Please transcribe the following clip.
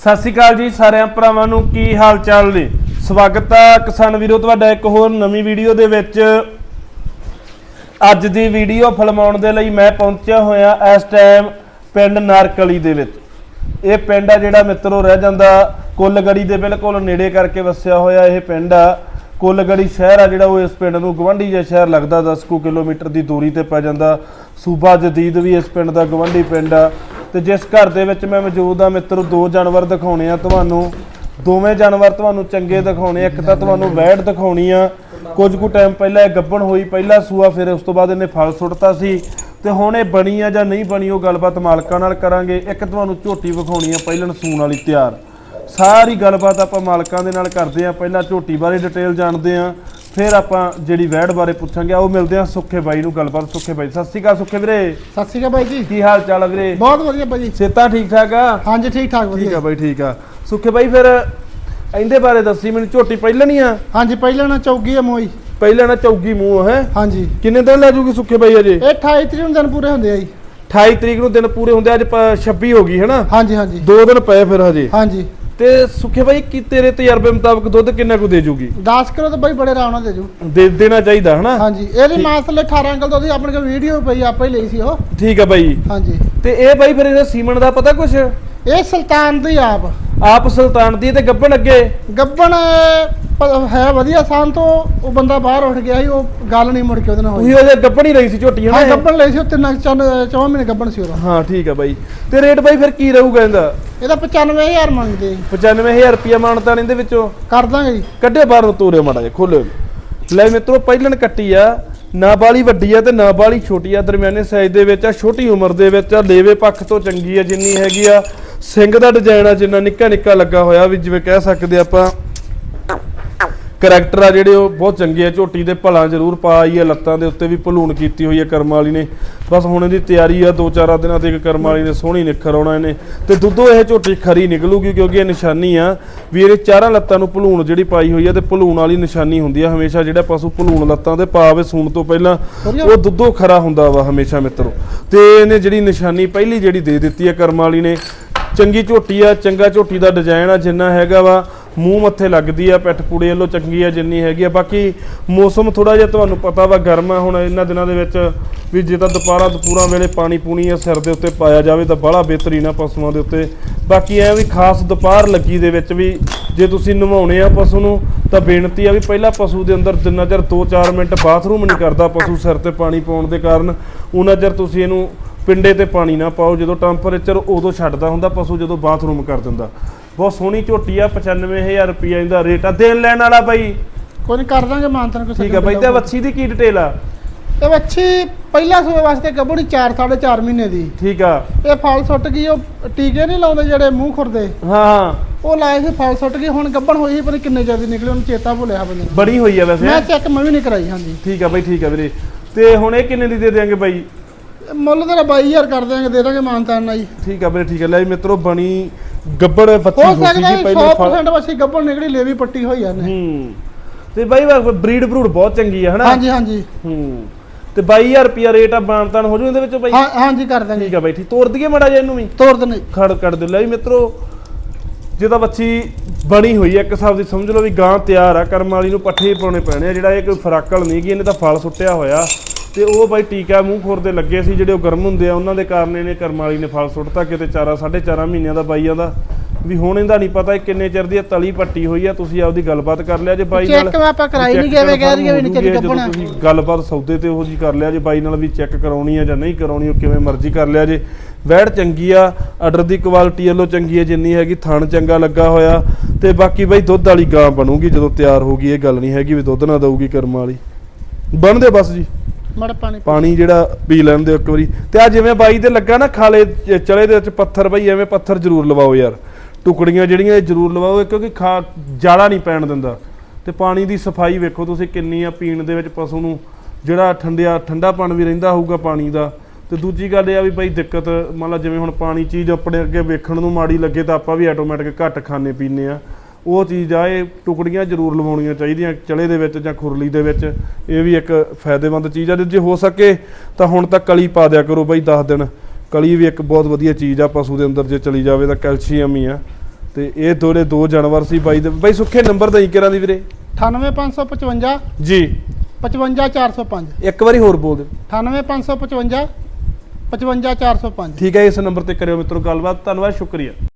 ਸਤਿ ਸ਼੍ਰੀ ਅਕਾਲ ਜੀ ਸਾਰਿਆਂ ਭਰਾਵਾਂ ਨੂੰ ਕੀ ਹਾਲ ਚਾਲ ਨੇ? ਸਵਾਗਤ ਹੈ ਕਿਸਾਨ ਵੀਰੋ, ਤੁਹਾਡਾ ਇੱਕ ਹੋਰ ਨਵੀਂ ਵੀਡੀਓ ਦੇ ਵਿੱਚ। ਅੱਜ ਦੀ ਵੀਡੀਓ ਫਿਲਮਾਉਣ ਦੇ ਲਈ ਮੈਂ ਪਹੁੰਚਿਆ ਹੋਇਆ ਇਸ ਟਾਈਮ ਪਿੰਡ ਨਾਰਕਲੀ ਦੇ ਵਿੱਚ। ਇਹ ਪਿੰਡ ਆ ਜਿਹੜਾ ਮਿੱਤਰੋ ਰਹਿ ਜਾਂਦਾ ਕੁੱਲਗੜੀ ਦੇ ਬਿਲਕੁਲ ਨੇੜੇ ਕਰਕੇ ਵਸਿਆ ਹੋਇਆ ਇਹ ਪਿੰਡ ਆ। ਕੁੱਲਗੜੀ ਸ਼ਹਿਰ ਆ ਜਿਹੜਾ ਉਹ ਇਸ ਪਿੰਡ ਨੂੰ ਗਵੰਡੀ ਜਿਹਾ ਸ਼ਹਿਰ ਲੱਗਦਾ 10 ਕੁ ਕਿਲੋਮੀਟਰ ਦੀ ਦੂਰੀ ਤੇ ਪੈ ਜਾਂਦਾ। ਸੂਬਾ ਜਦੀਦ ਵੀ ਇਸ ਪਿੰਡ ਦਾ ਗਵੰਡੀ ਪਿੰਡ ਆ। ਤੇ ਜਿਸ ਘਰ ਦੇ ਵਿੱਚ ਮੈਂ ਮੌਜੂਦ ਆ ਮਿੱਤਰੋ, ਦੋ ਜਾਨਵਰ ਦਿਖਾਉਣੇ ਆ ਤੁਹਾਨੂੰ। ਦੋਵੇਂ ਜਾਨਵਰ ਤੁਹਾਨੂੰ ਚੰਗੇ ਦਿਖਾਉਣੇ ਇੱਕ ਤਾਂ ਤੁਹਾਨੂੰ ਵੈੜ ਦਿਖਾਉਣੀ ਆ। ਕੁਝ ਕੁ ਟਾਈਮ ਪਹਿਲਾਂ ਇਹ ਗੱਬਣ ਹੋਈ, ਪਹਿਲਾ ਸੂਆ, ਫਿਰ ਉਸ ਤੋਂ ਬਾਅਦ ਇਹਨੇ ਫਲ ਸੁੱਟਤਾ ਸੀ। ਤੇ ਹੁਣ ਇਹ ਬਣੀ ਆ ਜਾਂ ਨਹੀਂ ਬਣੀ, ਉਹ ਗੱਲਬਾਤ ਮਾਲਕਾਂ ਨਾਲ ਕਰਾਂਗੇ। ਇੱਕ ਤੁਹਾਨੂੰ ਝੋਟੀ ਵਿਖਾਉਣੀ ਆ, ਪਹਿਲਣ ਸੂਣ ਵਾਲੀ ਤਿਆਰ। ਸਾਰੀ ਗੱਲਬਾਤ ਆਪਾਂ ਮਾਲਕਾਂ ਦੇ ਨਾਲ ਕਰਦੇ ਆ, ਪਹਿਲਾਂ ਝੋਟੀ ਬਾਰੇ ਡਿਟੇਲ ਜਾਣਦੇ ਆ। ਫਿਰ ਆਪਾਂ ਜਿਹੜੀ ਵੈੜ ਬਾਰੇ ਪੁੱਛਾਂਗੇ ਆਓ ਮਿਲਦੇ ਆ ਸੁੱਖੇ ਬਾਈ ਨੂੰ ਗੱਲਬਾਤ ਸੁੱਖੇ ਬਾਈ। ਸਤਿ ਸ਼੍ਰੀ ਅਕਾਲ ਸੁੱਖੇ ਵੀਰੇ। ਸਤਿ ਸ਼੍ਰੀ ਅਕਾਲ ਬਾਈ ਜੀ। ਕੀ ਹਾਲ ਚਾਲ ਆ ਵੀਰੇ? ਬਹੁਤ ਵਧੀਆ ਬਾਈ ਜੀ। ਸੇਤਾ ਠੀਕ ਠਾਕ ਆ? ਹਾਂਜੀ ਠੀਕ ਠਾਕ ਠੀਕ ਵਧੀਆ ਆ ਬਾਈ ਠੀਕ ਆ। ਸੁੱਖੇ ਬਾਈ ਫਿਰ ਇਹਦੇ ਬਾਰੇ ਦੱਸੀ ਮੈਨੂੰ ਝੋਟੀ ਪਹਿਲਣੀ ਆ? ਹਾਂਜੀ ਪਹਿਲਾਂ ਨਾ ਚੌਗੀ ਆ ਮੋਈ ਪਹਿਲਾਂ ਨਾ ਚੌਗੀ ਮੂੰਹ ਹੈ? ਹਾਂਜੀ। ਕਿੰਨੇ ਦਿਨ ਲੈ ਜੂਗੀ ਸੁੱਖੇ ਬਾਈ ਅਜੇ? ਇਹ 28 ਤਰੀਕ ਨੂੰ ਦਿਨ ਪੂਰੇ ਹੁੰਦੇ ਆ ਜੀ। 28 ਤਰੀਕ ਨੂੰ ਦਿਨ ਪੂਰੇ ਹੁੰਦੇ ਆ, ਅੱਜ ਪ- 26 ਹੋ ਗਈ ਹੈ ਨਾ? ਹਾਂਜੀ ਹਾਂਜੀ। ਦੋ ਦਿਨ ਪਏ ਫਿਰ ਹਜੇ। ਹਾਂਜੀ। ਤੇ ਸੁੱਖੇ ਬਾਈ ਕੀ ਤੇਰੇ ਤਜਰਬੇ ਮੁਤਾਬਕ ਦੁੱਧ ਕਿੰਨਾ ਕੁ ਦੇ ਜੂਗੀ? 10 ਕਿਲੋ ਤਾਂ ਬਾਈ ਬੜੇ ਆਰਾਮ ਨਾਲ ਦੇ ਜੂ। ਦੇ ਦੇਣਾ ਚਾਹੀਦਾ ਹਨਾ? ਹਾਂਜੀ ਇਹਦੀ ਮਾਂ ਥੱਲੇ 18 ਅੰਕਲ ਤੋਂ ਉਹਦੀ ਆਪਣੇ ਕੋਲ ਵੀਡੀਓ ਪਈ ਆਪਾਂ ਹੀ ਲਈ ਸੀ ਉਹ। ਠੀਕ ਆ ਬਾਈ। ਹਾਂਜੀ। ਤੇ ਇਹ ਬਾਈ ਫਿਰ ਇਹਦਾ ਸੀਮਨ ਦਾ ਪਤਾ ਕੁਛ? ਇਹ ਸੁਲਤਾਨ ਦੀ ਆਪ। ਆਪ ਸੁਲਤਾਨ ਦੀ ਤੇ ਗੱਬਣ ਅੱਗੇ? ਗੱਬਣ ਹੈ ਵਧੀਆ ਸਾਨ ਤੋਂ ਉਹ ਬੰਦਾ ਬਾਹਰ ਉੱਠ ਗਿਆ ਸੀ ਉਹ ਗੱਲ ਨਹੀਂ ਮੁੜ ਕੇ ਉਹਦੇ ਨਾਲ ਉਹੀ ਹੋਈ ਉਹਦੇ ਗੱਬਣ ਹੀ ਰਹੀ ਸੀ ਝੋਟੀ ਹਾਂ ਹਨਾ? ਗੱਬਣ ਲਈ ਸੀ ਉਹ ਤਿੰਨ ਚੰਨ ਚੌਂ ਮਹੀਨੇ ਗੱਬਣ ਸੀ ਉਹਦਾ। ਹਾਂ ਠੀਕ ਆ ਬਾਈ। ਤੇ ਰੇਟ ਬਾਈ ਫਿਰ ਕੀ ਰਹੂਗਾ ਇਹਦਾ? ਇਹਦਾ 95000 ਮੰਗਦੇ। ਜੀ 95000 ਰੁਪਿਆ ਮਾਨਤਾਨ ਇਹਦੇ ਵਿੱਚੋਂ। ਕਰ ਦਾਂਗੇ ਜੀ। ਕੱਢਿਓ ਬਾਹਰ ਨੂੰ ਤੋਰਿਓ ਮਾੜਾ ਜਿਹਾ ਖੋਲਿਓ ਲੈ ਮਿੱਤਰੋ ਪਹਿਲਣ ਕੱਟੀ ਆ। ਨਾ ਬਾਲੀ ਵੱਡੀ ਆ ਤੇ ਨਾ ਬਾਲੀ ਛੋਟੀ ਆ। ਦਰਮਿਆਨੇ ਸਾਈਜ਼ ਦੇ ਵਿੱਚ ਆ ਛੋਟੀ ਉਮਰ ਦੇ ਵਿੱਚ ਆ। ਲੇਵੇ ਪੱਖ ਤੋਂ ਚੰਗੀ ਆ ਜਿੰਨੀ ਹੈਗੀ ਆ। ਸਿੰਘ ਦਾ ਡਿਜ਼ਾਈਨ ਆ ਜਿੰਨਾ ਨਿੱਕਾ ਨਿੱਕਾ ਲੱਗਾ ਹੋਇਆ ਵੀ ਜਿਵੇਂ ਕਹਿ ਸਕਦੇ ਆਪਾਂ। ਕਰੈਕਟਰ ਆ ਜਿਹੜੇ ਉਹ ਬਹੁਤ ਚੰਗੇ ਆ ਝੋਟੀ ਦੇ ਭਲਾ ਜ਼ਰੂਰ ਪਾਈ ਆ ਲੱਤਾਂ ਦੇ ਉੱਤੇ ਵੀ ਭਲੂਣ ਕੀਤੀ ਹੋਈ ਆ ਕਰਮ ਵਾਲੀ ਨੇ। ਬਸ ਹੁਣ ਇਹਦੀ ਤਿਆਰੀ ਆ ਦੋ ਚਾਰਾਂ ਦਿਨਾਂ ਤੱਕ ਕਰਮ ਵਾਲੀ ਨੇ ਸੋਹਣੀ ਨਿਖਰ ਆਉਣਾ ਇਹਨੇ। ਤੇ ਦੁੱਧੋਂ ਇਹ ਝੋਟੀ ਖਰੀ ਨਿਕਲੂਗੀ ਕਿਉਂਕਿ ਇਹ ਨਿਸ਼ਾਨੀ ਆ ਵੀ ਇਹਦੇ ਚਾਰਾਂ ਲੱਤਾਂ ਨੂੰ ਭਲੂਣ ਜਿਹੜੀ ਪਾਈ ਹੋਈ ਆ ਤੇ ਭਲੂਣ ਵਾਲੀ ਨਿਸ਼ਾਨੀ ਹੁੰਦੀ ਆ। ਹਮੇਸ਼ਾ ਜਿਹੜਾ ਪਸ਼ੂ ਭਲੂਣ ਲੱਤਾਂ ਤੇ ਪਾਵੇ ਸੂਣ ਤੋਂ ਪਹਿਲਾਂ ਉਹ ਦੁੱਧੋਂ ਖਰਾ ਹੁੰਦਾ ਵਾ ਹਮੇਸ਼ਾ ਮਿੱਤਰੋ। ਤੇ ਇਹਨੇ ਜਿਹੜੀ ਨਿਸ਼ਾਨੀ ਪਹਿਲੀ ਜਿਹੜੀ ਦੇ ਦਿੱਤੀ ਆ ਕਰਮ ਵਾਲੀ ਨੇ ਚੰਗੀ ਝੋਟੀ ਆ ਚੰਗਾ ਝੋਟੀ ਦਾ ਡਿਜ਼ਾਈਨ ਆ ਜਿੰਨਾ ਹੈਗਾ ਵਾ ਮੂੰਹ ਮੱਥੇ ਲੱਗਦੀ ਆ, ਪਿੱਠ ਪੂੜੇ ਵੱਲੋਂ ਚੰਗੀ ਆ, ਜਿੰਨੀ ਹੈਗੀ ਆ। ਬਾਕੀ ਮੌਸਮ ਥੋੜਾ ਜਿਹਾ ਤੁਹਾਨੂੰ ਪਤਾ ਵਾ, ਗਰਮ ਆ ਹੁਣ ਇਹਨਾਂ ਦਿਨਾਂ ਦੇ ਵਿੱਚ ਵੀ ਜੇ ਤਾਂ ਦੁਪਹਿਰਾਂ ਦੁਪੂਰਾਂ ਵੇਲੇ ਪਾਣੀ ਪੂਣੀ ਆ, ਸਿਰ ਦੇ ਉੱਤੇ ਪਾਇਆ ਜਾਵੇ ਤਾਂ ਬੜਾ ਬਿਹਤਰੀਨ ਆ ਪਸ਼ੂਆਂ ਦੇ ਉੱਤੇ। ਬਾਕੀ ਐ ਵੀ ਖਾਸ ਦੁਪਹਿਰ ਲੱਗੀ ਦੇ ਵਿੱਚ ਵੀ ਜੇ ਤੁਸੀਂ ਨਵਾਉਣੇ ਆ ਪਸ਼ੂ ਨੂੰ, ਤਾਂ ਬੇਨਤੀ ਆ ਵੀ ਪਹਿਲਾਂ ਪਸ਼ੂ ਦੇ ਅੰਦਰ ਜਿੰਨਾ ਚਿਰ 2-4 ਮਿੰਟ ਬਾਥਰੂਮ ਨਹੀਂ ਕਰਦਾ ਪਸ਼ੂ ਸਿਰ ਤੇ ਪਾਣੀ ਪਾਉਣ ਦੇ ਕਾਰਨ, ਉਹਨਾਂ ਚਿਰ ਤੁਸੀਂ ਇਹਨੂੰ ਪਿੰਡੇ ਤੇ ਪਾਣੀ ਨਾ ਪਾਓ। ਜਦੋਂ ਟੈਂਪਰੇਚਰ ਉਦੋਂ ਛੱਡਦਾ ਹੁੰਦਾ, ਪਸ਼ੂ ਜਦੋਂ ਬਾਥਰੂਮ ਕਰ ਦਿੰਦਾ। ਬਹੁਤ ਸੋਹਣੀ ਝੋਟੀ ਆ 95000 ਰੁਪਈਆ ਇਹਦਾ ਰੇਟ ਆ। ਦੇਣ ਲੈਣ ਵਾਲਾ ਬਾਈ। ਕੋਈ ਨਹੀਂ ਕਰ ਦਾਂਗੇ ਮਾਨਤਨ ਕੋਈ ਠੀਕ ਆ ਬਾਈ ਤੇ ਵੱਛੀ ਦੀ ਕੀ ਡਿਟੇਲ ਆ? ਇਹ ਵੱਛੀ ਪਹਿਲਾ ਸੂਏ ਵਾਸਤੇ ਗੱਭਣੀ 4 4.5 ਮਹੀਨੇ ਦੀ। ਠੀਕ ਆ। ਇਹ ਫਲ ਸੁੱਟ ਗਈ ਉਹ ਟੀਕੇ ਨਹੀਂ ਲਾਉਂਦੇ ਜਿਹੜੇ ਮੂੰਹ ਖੁਰਦੇ। ਹਾਂ ਉਹ ਲਾਏ ਸੀ ਫਲ ਸੁੱਟ ਗਈ ਹੁਣ ਗੱਭਣ ਹੋਈ ਸੀ ਪਰ ਕਿੰਨੇ ਜਲਦੀ ਨਿਕਲੇ ਉਹਨੂੰ ਚੇਤਾ ਭੁੱਲਿਆ ਬੰਦੇ ਬੜੀ ਹੋਈ ਆ ਵੈਸੇ। ਮੈਂ ਚੈੱਕ ਮੈਂ ਵੀ ਨਹੀਂ ਕਰਾਈ ਹਾਂਜੀ। ਠੀਕ ਆ ਬਾਈ ਠੀਕ ਆ ਵੀਰੇ। ਤੇ ਹੁਣ ਇਹ ਕਿੰਨੇ ਦੀ ਦੇ ਦੇਾਂਗੇ ਬਾਈ? ਮੁੱਲ ਤੇਰਾ 22000 ਕਰ ਦਿਆਂਗੇ ਦੇ ਦਾਂਗੇ ਮਾਨਤਾਨ ਨਾਲ ਜੀ ਠੀਕ ਆ ਵੀਰੇ ਠੀਕ ਆ। ਲੈ ਜੀ ਮਿੱਤਰੋ ਬਣੀ ਗੱਬੜ ਬੱਤੀ ਹੋ ਹੋਈ ਸਕਦਾ ਸੀ ਵੀ ਪਹਿਲਾਂ ਫਲ 100% ਵੱਛੀ ਗੱਭਣ ਨਿਕਲੀ ਲੇਵੀ ਪੱਟੀ ਹੋਈ ਆ ਨੇ ਹੂੰ। ਤੇ ਬਾਈ ਬਰੀਡ ਬਰੂਡ ਬਹੁਤ ਚੰਗੀ ਆ ਹਨਾ? ਹਾਂਜੀ ਹਾਂਜੀ। ਹੂੰ। ਤੇ 22000 ਰੁਪਿਆ ਰੇਟ ਆ ਬਾਨਤਾਨ ਹੋ ਜੂ ਇਹਦੇ ਵਿੱਚੋਂ ਬਾਈ? ਹਾਂ ਹਾਂਜੀ ਕਰ ਦਾਂਗੇ। ਠੀਕ ਆ ਬਾਈ ਠੀਕ। ਤੋਰ ਦਈਏ ਮੜਾ ਜਿਹਾ ਇਹਨੂੰ ਵੀ? ਤੋਰ ਦਨੇ ਖੜ ਕੱਢ ਦਿਓ ਲੈ ਵੀ ਮਿੱਤਰੋ ਜਿਹਦਾ ਬੱਚੀ ਬਣੀ ਹੋਈ ਹੈ ਇੱਕ ਹਿਸਾਬ ਦੀ ਸਮਝ ਲਓ ਵੀ ਗਾਂ ਤਿਆਰ ਆ ਕਰਮ ਵਾਲੀ ਨੂੰ ਪੱਠੇ ਪਾਉਣੇ ਪੈਣੇ ਆ ਜਿਹੜਾ ਇਹ ਕੋਈ ਫਰਾਕਲ ਨਹੀਂ ਗੀ ਇਹਨੇ ਤਾਂ ਫਲ ਸੁੱਟਿਆ ਹੋਇਆ। ਤੇ ਉਹ ਬਾਈ ਟੀਕਾ ਮੂੰਹ ਖੋਰ ਦੇ ਲੱਗੇ ਸੀ ਜਿਹੜੇ ਉਹ ਗਰਮ ਹੁੰਦੇ ਆ ਉਹਨਾਂ ਦੇ ਕਾਰਨ ਇਹਨੇ ਕਰਮ ਵਾਲੀ ਨੇ ਫਲ ਸੁੱਟਤਾ ਕਿਤੇ ਚਾਰਾ ਸਾਢੇ ਚਾਰਾਂ ਮਹੀਨਿਆਂ ਦਾ ਬਾਈਆਂ ਦਾ ਵੀ ਹੁਣ ਇਹਦਾ ਨਹੀਂ ਪਤਾ ਇਹ ਕਿੰਨੇ ਚਿਰ ਦੀ ਇਹ ਤਲੀ ਪੱਟੀ ਹੋਈ ਆ ਤੁਸੀਂ ਆਪਦੀ ਗੱਲਬਾਤ ਕਰ ਲਿਆ ਜੇ ਬਾਈ ਨਾਲ। ਚੈੱਕ ਆਪਾਂ ਕਰਾਈ ਨਹੀਂ ਗਏ ਕਹਿ ਰਹੀ ਵੀ ਨਿੱਕੇ ਜਦੋਂ ਗੱਭਣ ਤੁਸੀਂ ਗੱਲਬਾਤ ਸੌਦੇ ਤੇ ਉਹੋ ਜੀ ਕਰ ਲਿਆ ਜੇ ਬਾਈ ਨਾਲ ਵੀ ਚੈੱਕ ਕਰਾਉਣੀ ਆ ਜਾਂ ਨਹੀਂ ਕਰਾਉਣੀ ਉਹ ਕਿਵੇਂ ਮਰਜ਼ੀ ਕਰ ਲਿਆ ਜੇ। ਵੈੜ ਚੰਗੀ ਆ ਆਰਡਰ ਦੀ ਕੁਆਲਿਟੀ ਵੱਲੋਂ ਚੰਗੀ ਹੈ ਜਿੰਨੀ ਹੈਗੀ ਥਣ ਚੰਗਾ ਲੱਗਾ ਹੋਇਆ। ਤੇ ਬਾਕੀ ਬਾਈ ਦੁੱਧ ਵਾਲੀ ਗਾਂ ਬਣੂਗੀ ਜਦੋਂ ਤਿਆਰ ਹੋਗੀ ਇਹ ਗੱਲ ਨਹੀਂ ਹੈਗੀ ਵੀ ਦੁੱਧ ਨਾ ਦਊਗੀ ਕਰਮ ਵਾਲੀ। ਬਣਦੇ ਬਸ ਜੀ। ਮੜ ਪਾਣੀ ਪਾਣੀ ਜਿਹੜਾ ਪੀ ਲੈਂਦੇ ਦਿਓ ਇੱਕ ਵਾਰੀ। ਤੇ ਆ ਜਿਵੇਂ ਬਾਈ ਦੇ ਲੱਗਾ ਨਾ ਖਾਲੇ ਚ- ਚਲੇ ਦੇ ਵਿੱਚ ਪੱਥਰ ਬਈ, ਐਵੇਂ ਪੱਥਰ ਜ਼ਰੂਰ ਲਵਾਓ ਯਾਰ। ਟੁਕੜੀਆਂ ਜਿਹੜੀਆਂ ਇਹ ਜ਼ਰੂਰ ਲਵਾਓ ਕਿਉਂਕਿ ਖਾ ਜਾਲਾ ਨਹੀਂ ਪੈਣ ਦਿੰਦਾ। ਤੇ ਪਾਣੀ ਦੀ ਸਫ਼ਾਈ ਵੇਖੋ ਤੁਸੀਂ ਕਿੰਨੀ ਆ, ਪੀਣ ਦੇ ਵਿੱਚ ਪਸ਼ੂ ਨੂੰ ਜਿਹੜਾ ਠੰਡਿਆ, ਠੰਡਾਪਣ ਵੀ ਰਹਿੰਦਾ ਹੋਊਗਾ ਪਾਣੀ ਦਾ। ਤੇ ਦੂਜੀ ਗੱਲ ਇਹ ਆ ਵੀ ਬਈ ਦਿੱਕਤ, ਮੰਨ ਲਾ ਜਿਵੇਂ ਹੁਣ ਪਾਣੀ ਚੀਜ਼ ਆਪਣੇ ਅੱਗੇ ਵੇਖਣ ਨੂੰ ਮਾੜੀ ਲੱਗੇ ਤਾਂ ਆਪਾਂ ਵੀ ਆਟੋਮੈਟਿਕ ਘੱਟ ਖਾਣੇ ਪੀਨੇ ਆ। ਉਹ ਚੀਜ਼ ਆ ਇਹ ਟੁਕੜੀਆਂ ਜ਼ਰੂਰ ਲਵਾਉਣੀਆਂ ਚਾਹੀਦੀਆਂ ਚਲੇ ਦੇ ਵਿੱਚ ਜਾਂ ਖੁਰਲੀ ਦੇ ਵਿੱਚ। ਇਹ ਵੀ ਇੱਕ ਫਾਇਦੇਮੰਦ ਚੀਜ਼ ਆ ਜੇ ਹੋ ਸਕੇ ਤਾਂ ਹੁਣ ਤਾਂ ਕਲੀ ਪਾ ਦਿਆ ਕਰੋ ਬਈ 10 ਦਿਨ। ਕਲੀ ਵੀ ਇੱਕ ਬਹੁਤ ਵਧੀਆ ਚੀਜ਼ ਆ ਪਸ਼ੂ ਦੇ ਅੰਦਰ ਜੇ ਚਲੀ ਜਾਵੇ ਤਾਂ ਕੈਲਸ਼ੀਅਮ ਹੀ ਆ। ਤੇ ਇਹ ਦੋਲੇ ਦੋ ਜਾਨਵਰ ਸੀ ਬਾਈ ਦੇ। ਬਾਈ ਸੁੱਖੇ ਨੰਬਰ ਦਈ ਕਿਰਾਂ ਦੀ ਵੀਰੇ? 98555 ਜੀ। 55405 ਇੱਕ ਵਾਰੀ ਹੋਰ ਬੋਲ ਦਿਓ। 98555 55405 ਠੀਕ ਹੈ ਇਸ ਨੰਬਰ ਤੇ ਕਰਿਓ ਮਿੱਤਰੋ ਗੱਲਬਾਤ। ਧੰਨਵਾਦ ਸ਼ੁਕਰੀਆ।